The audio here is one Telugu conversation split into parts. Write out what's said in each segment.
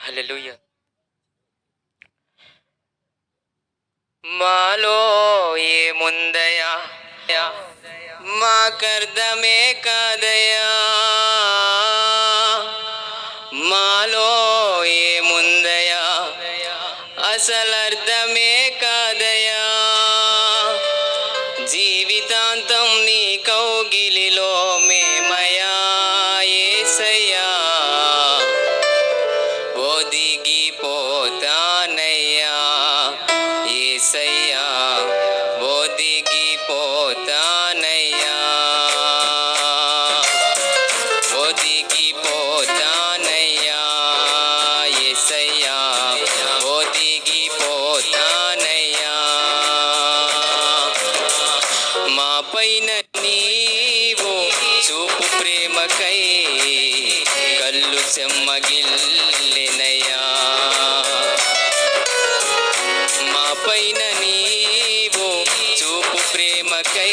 హలెలుయ మాలో ఏముందయా? మాకర్ధమే కాదయా? మాలో ఏముందయా? అసలర్థమే కాదయా? పోతానయ్యా ఏసయ్యా ఒదిగి పోతానయ్యా. ఒదిగి పోతానయ్యా ఏసయ్యా ఒదిగి పోతానయ్యా. మా పైన నీవు చూపు ప్రేమకై కళ్ళు చెమ్మగిల్లెనయ్యా. పైన నీవు చూపు ప్రేమకై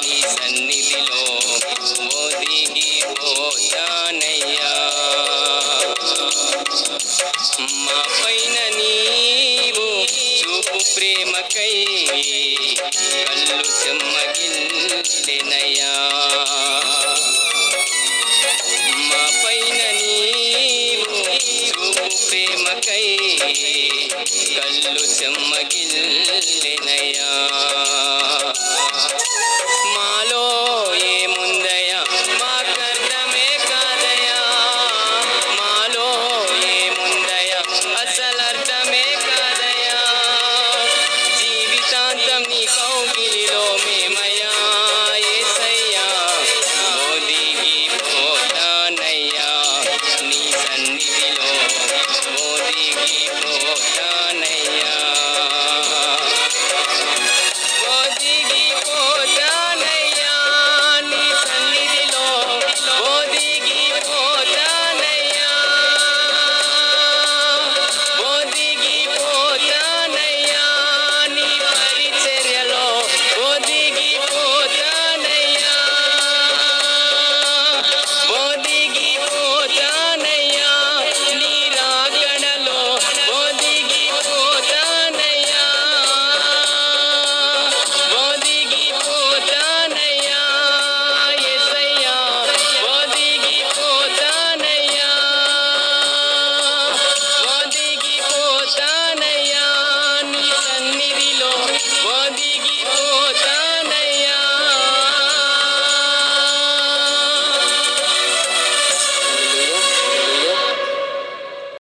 నీ సన్నిధిలో ఒదిగి పోతానయ్యా మా పైన నీవు చూపు ప్రేమకై కళ్ళు చెమ్మగిల్లెనయ్యా. మా పైన నీవు చూపు ప్రేమకై కళ్ళు చెమ్మగిల్లెనయ్యా. జీవితాంతం నీ